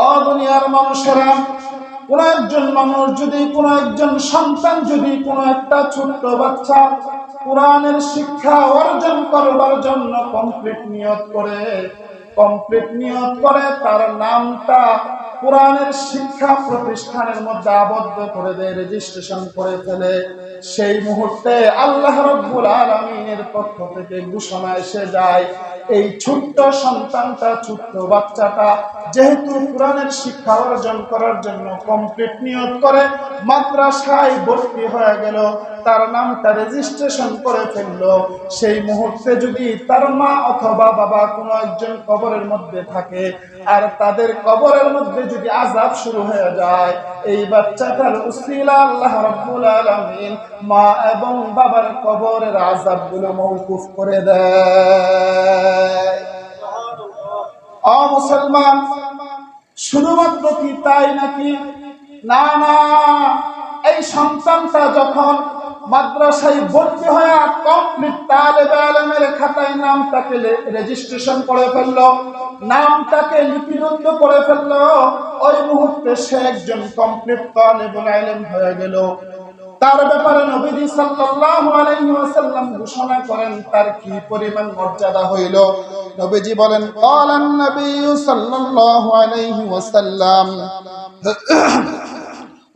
অদুনিয়ার মানুষেরা, কোন একজন মানুষ যদি, কোন একজন সন্তান যদি, কোন একটা ছোট্ট বাচ্চা কোরআনের শিক্ষা অর্জন করবার জন্য কমপ্লিট নিয়ত করে কমপ্লিট নিয়ত করে, তার নামটা কোরআনের শিক্ষা প্রতিষ্ঠানের মধ্যে আবদ্ধ করে দেয় রেজিস্ট্রেশন করে ফেলে। সেই মুহূর্তে আল্লাহ রব্বুল আলমিনের পক্ষ থেকে ঘোষণা এসে যায়, এই ছোট্ট সন্তানটা, ছোট্ট বাচ্চাটা যেহেতু কোরআনের শিক্ষা অর্জন করার জন্য কমপ্লিট নিয়োগ করে, মাদ্রাসায় ভর্তি হয়ে গেল, তার নামটা রেজিস্ট্রেশন করে ফেলল। সেই মুহূর্তে যদি তার মা অথবা বাবা কোনো একজন কবরের মধ্যে থাকে, আর তাদের কবরের মধ্যে যদি আজাব শুরু হয়ে যায়, এই বাচ্চাটার উসিলা আল্লাহ রাব্বুল আলামিন মা এবং বাবার কবরের আজাবগুলো মওকুফ করে দেয়। মুসলমান, শুধুমাত্র কি তাই নাকি? না না, এই সন্তানটা যখন মাদ্রাসায় ভর্তি কমপ্লিট তালেবে আলমের খাতায় নামটাকে রেজিস্ট্রেশন করে ফেলল। নামটাকে লিপিবদ্ধ করে ফেলল। ওই মুহূর্তে সে একজন কমপ্লিট আলম হয়ে গেল। তার ব্যাপারে নবীজি সাল্লাল্লাহু আলাইহি ওয়াসাল্লাম ঘোষণা করেন, তার কি পরিমাণ মর্যাদা হইল? নবীজি বলেন ক্বালান নবী সাল্লাল্লাহু আলাইহি ওয়াসাল্লাম।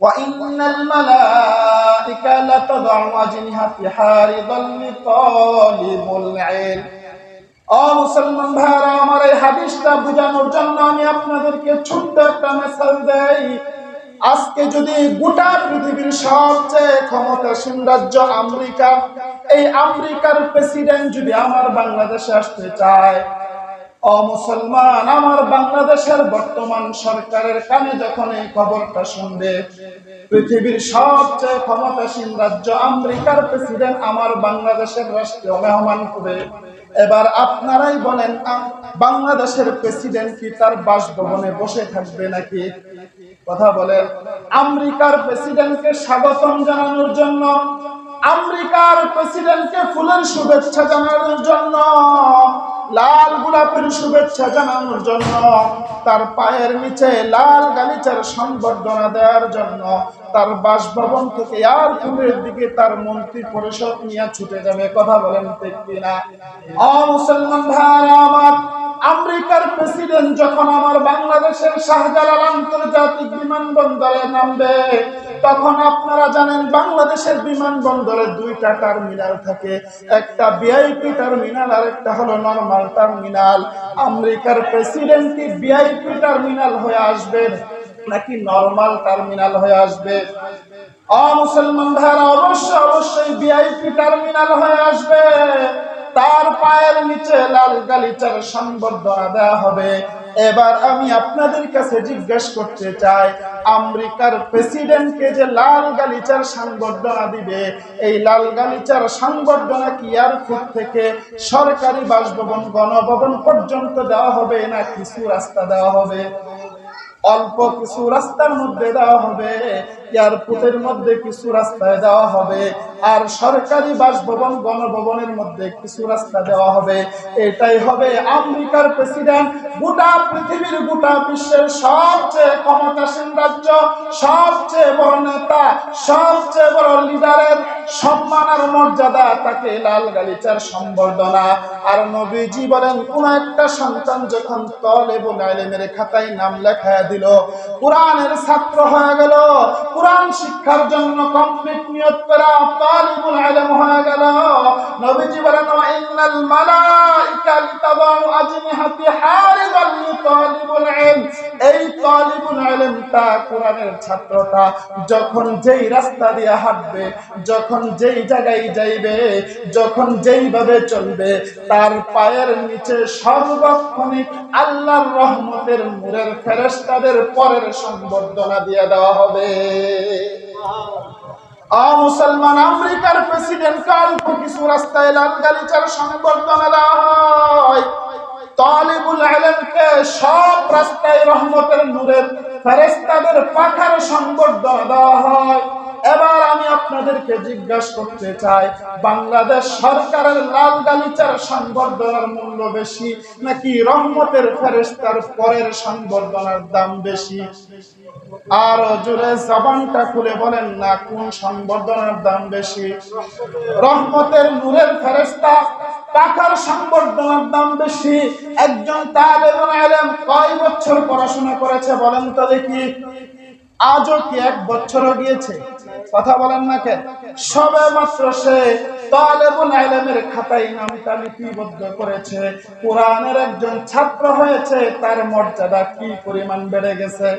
وإن الملائكة لتضع أجنحتها رضا لطالب العلم ও মুসলমান ভাইরা আমার এই হাদিসটা বোঝানোর জন্য আমি আপনাদেরকে ছোট্ট একটা মেসেজ দেই আজকে যদি গোটা পৃথিবীর সবচেয়ে ক্ষমতাসীন রাজ্য আমেরিকা এই আমেরিকার প্রেসিডেন্ট যদি আমার বাংলাদেশে আসতে চায় ও মুসলমান, আমার বাংলাদেশের বর্তমান সরকারের কানে যখন এই খবরটা শুনবে, পৃথিবীর সবচেয়ে ক্ষমতাসীন রাজ্য আমেরিকার প্রেসিডেন্ট আমার বাংলাদেশের রাষ্ট্রীয় মেহমান হবে। এবার আপনারাই বলেন বাংলাদেশের প্রেসিডেন্ট কি তার বাসভবনে বসে থাকবে নাকি? কথা বলেন, আমেরিকার প্রেসিডেন্টকে স্বাগতম জানানোর জন্য, আমেরিকার প্রেসিডেন্টকে ফুলের শুভেচ্ছা জানানোর জন্য গোলাপের শুভেচ্ছা জানানোর জন্য, তার পায়ের নিচে লাল গালিচার সংবর্ধনা দেওয়ার জন্য, তার বাসভবন থেকে আর ফুলের দিকে তার মন্ত্রী পরিষদ নিয়ে ছুটে যাবে, কথা বলেন ঠিক কিনা? অ মুসলমান ভাইরা আমার, আমেরিকার প্রেসিডেন্ট যখন আমার বাংলাদেশের শাহজালাল আন্তর্জাতিক বিমানবন্দরে নামবে তখন আপনারা জানেন বাংলাদেশের বিমানবন্দরে দুইটা টার্মিনাল থাকে। একটা ভিআইপি টার্মিনাল আর একটা হলো নর্মাল টার্মিনাল। আমেরিকার প্রেসিডেন্ট কি ভিআইপি টার্মিনাল হয়ে আসবে নাকি নর্মাল টার্মিনাল হয়ে আসবে? অ, মুসলমান ভাইরা অবশ্যই অবশ্যই ভিআইপি টার্মিনাল হয়ে আসবে। তার পায়ের নিচে লাল গালিচার সংবর্ধনা দেওয়া হবে। এবার আমি আপনাদের কাছে জিজ্ঞেস করতে চাই, আমেরিকার প্রেসিডেন্টকে যে লাল গালিচার সংবর্ধনা দিবে, এই লাল গালিচার সংবর্ধনা কি এয়ারপোর্ট থেকে সরকারি বাসভবন, গণভবন পর্যন্ত দেওয়া হবে না কিছু রাস্তা দেওয়া হবে? অল্প কিছু রাস্তার মধ্যে দেওয়া হবে। এয়ারপোর্টের মধ্যে কিছু রাস্তায় দেওয়া হবে। আর সরকারি বাসভবন, গণভবনের মধ্যে কিছু রাস্তা দেওয়া হবে। এটাই হবে আমেরিকার প্রেসিডেন্ট, গোটা পৃথিবীর গোটা বিশ্বের সবচেয়ে ক্ষমতাসীন রাজ্য, সবচেয়ে বড় নেতা, সবচেয়ে বড় লিডারের সম্মান আর মর্যাদা, তাকে লাল গালিচার সম্বর্ধনা। আর নবীজি বলেন, কোন একটা সন্তান যখন তল এবং আলেমের খাতায় নাম লেখায় দিল, কোরআনের ছাত্র হয়ে গেল কোরআন শিক্ষার জন্য কমপ্লিট নিয়োগ করা তালিবুল আলম হয়ে গেল। নবীজি বলেন ইন্নাল মালাইকা যখন যেই রাস্তা দিয়ে হাঁটবে, যখন যেই জায়গায় যাইবে, যখন যেইভাবে চলবে, তার পায়ের নিচে আল্লাহর রহমতের নূরের ফেরেশতাদের পরের সম্বর্ধনা দিয়ে দেওয়া হবে। মুসলমান আমেরিকার প্রেসিডেন্ট অল্প কিছু রাস্তায় লাল গালিচার সংবর্ধনা দেওয়া হয়। রাস্তায় রহমতের নূরের ফেরেস্তাদের পাখার সংবর্ধনা দেওয়া হয়। এবার আমি আপনাদেরকে জিজ্ঞাসা করতে চাই, বাংলাদেশ সরকারের লাল গালিচার সংবর্ধনার মূল্য বেশি নাকি রহমতের ফেরেস্তার পরের সংবর্ধনার দাম বেশি? আর জোরে জবানটা খুলে বলেন না, কোন সংবর্ধনার দাম বেশি? রহমতের নূরের ফেরেস্তা টাকার সংবর্ধনার দাম বেশি। একজন তালেবুল আলেম কয় বছর পড়াশোনা করেছে বলেন তো দেখি। আজও কি এক বছরও গিয়েছে? কথা বলেন না কেন? সবে মাত্র সে তালেবুল আলেমের খাতায় নামটা করেছে। কোরআনের একজন ছাত্র হয়েছে, তার মর্যাদা কি পরিমাণ বেড়ে গেছে?